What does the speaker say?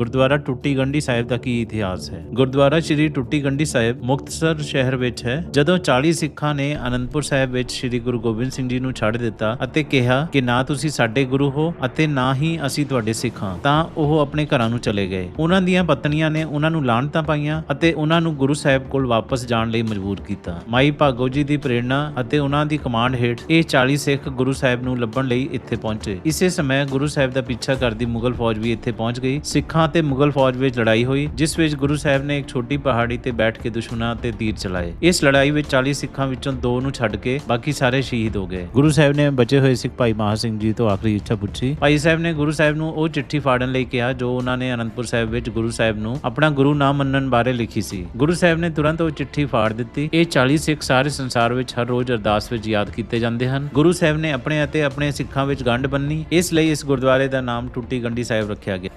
ਗੁਰਦੁਆਰਾ ਟੁੱਟੀ ਗੰਢੀ ਸਾਹਿਬ ਦਾ ਕੀ ਇਤਿਹਾਸ ਹੈ? ਗੁਰਦੁਆਰਾ ਸ੍ਰੀ ਟੁੱਟੀ ਗੰਢੀ ਸਾਹਿਬ ਮੁਕਤਸਰ ਸ਼ਹਿਰ ਵਿੱਚ ਹੈ, ਜਦੋਂ 40 ਸਿੱਖਾਂ ਨੇ ਅਨੰਦਪੁਰ ਸਾਹਿਬ ਵਿੱਚ ਸ੍ਰੀ ਗੁਰੂ ਗੋਬਿੰਦ ਸਿੰਘ ਜੀ ਨੂੰ ਛੱਡ ਦਿੱਤਾ ਅਤੇ ਕਿਹਾ ਕਿ ਨਾ ਤੁਸੀਂ ਸਾਡੇ ਗੁਰੂ ਹੋ ਅਤੇ ਨਾ ਹੀ ਅਸੀਂ ਤੁਹਾਡੇ ਸਿੱਖ ਹਾਂ, ਤਾਂ ਉਹ ਆਪਣੇ ਘਰਾਂ ਨੂੰ ਚਲੇ ਗਏ। ਉਹਨਾਂ ਦੀਆਂ ਪਤਨੀਆਂ ਨੇ ਉਹਨਾਂ ਨੂੰ ਲਾਹਣਤਾਂ ਪਾਈਆਂ ਅਤੇ ਉਹਨਾਂ ਨੂੰ ਗੁਰੂ ਸਾਹਿਬ ਕੋਲ ਵਾਪਸ ਜਾਣ ਲਈ ਮਜਬੂਰ ਕੀਤਾ। ਮਾਈ ਭਾਗੋ ਜੀ ਦੀ ਪ੍ਰੇਰਣਾ ਅਤੇ ਉਹਨਾਂ ਦੀ ਕਮਾਂਡ ਹੇਠ ਇਹ 40 ਸਿੱਖ ਗੁਰੂ ਸਾਹਿਬ ਨੂੰ ਲੱਭਣ ਲਈ ਇੱਥੇ ਪਹੁੰਚੇ। ਇਸੇ ਸਮੇਂ ਗੁਰੂ ਸਾਹਿਬ ਦਾ ਪਿੱਛਾ ਕਰਦੀ ਮੁਗਲ ਫੌਜ ਵੀ ਇੱਥੇ ਪਹੁੰਚ ਗਈ। ਸਿੱਖਾਂ ਤੇ ਮੁਗਲ ਫੌਜ ਵਿੱਚ ਲੜਾਈ ਹੋਈ, ਜਿਸ ਵਿੱਚ ਗੁਰੂ ਸਾਹਿਬ ਨੇ ਇੱਕ ਛੋਟੀ ਪਹਾੜੀ ਤੇ ਬੈਠ ਕੇ ਦੁਸ਼ਮਣਾਂ ਤੇ ਤੀਰ ਚਲਾਏ। ਇਸ ਲੜਾਈ ਵਿੱਚ 40 ਸਿੱਖਾਂ ਵਿੱਚੋਂ ਦੋ ਨੂੰ ਛੱਡ ਕੇ ਬਾਕੀ ਸਾਰੇ ਸ਼ਹੀਦ ਹੋ ਗਏ। ਗੁਰੂ ਸਾਹਿਬ ਨੇ ਬਚੇ ਹੋਏ ਸਿੱਖ ਭਾਈ ਮਹਾ ਸਿੰਘ ਜੀ ਤੋਂ ਆਖਰੀ ਇੱਛਾ ਪੁੱਛੀ। ਭਾਈ ਸਾਹਿਬ ਨੇ ਗੁਰੂ ਸਾਹਿਬ ਨੂੰ ਉਹ ਚਿੱਠੀ ਫਾੜਨ ਲਈ ਕਿਹਾ, ਜੋ ਉਹਨਾਂ ਨੇ ਅਨੰਦਪੁਰ ਸਾਹਿਬ ਵਿੱਚ ਗੁਰੂ ਸਾਹਿਬ ਨੂੰ ਆਪਣਾ ਗੁਰੂ ਨਾ ਮੰਨਣ ਬਾਰੇ ਲਿਖੀ ਸੀ। ਗੁਰੂ ਸਾਹਿਬ ਨੇ ਤੁਰੰਤ ਉਹ ਚਿੱਠੀ ਫਾੜ ਦਿੱਤੀ। ਇਹ 40 ਸਿੱਖ ਸਾਰੇ ਸੰਸਾਰ ਵਿੱਚ ਹਰ ਰੋਜ਼ ਅਰਦਾਸ ਵਿੱਚ ਯਾਦ ਕੀਤੇ ਜਾਂਦੇ ਹਨ। ਗੁਰੂ ਸਾਹਿਬ ਨੇ ਆਪਣੇ ਅਤੇ ਆਪਣੇ ਸਿੱਖਾਂ ਵਿੱਚ ਗੰਢ ਬੰਨੀ। ਇਸ ਲਈ ਇਸ ਗੁਰਦੁਆਰੇ ਦਾ ਨਾਮ ਟੁੱਟੀ ਗੰਢੀ ਸਾਹਿਬ ਰੱਖਿਆ ਗਿਆ।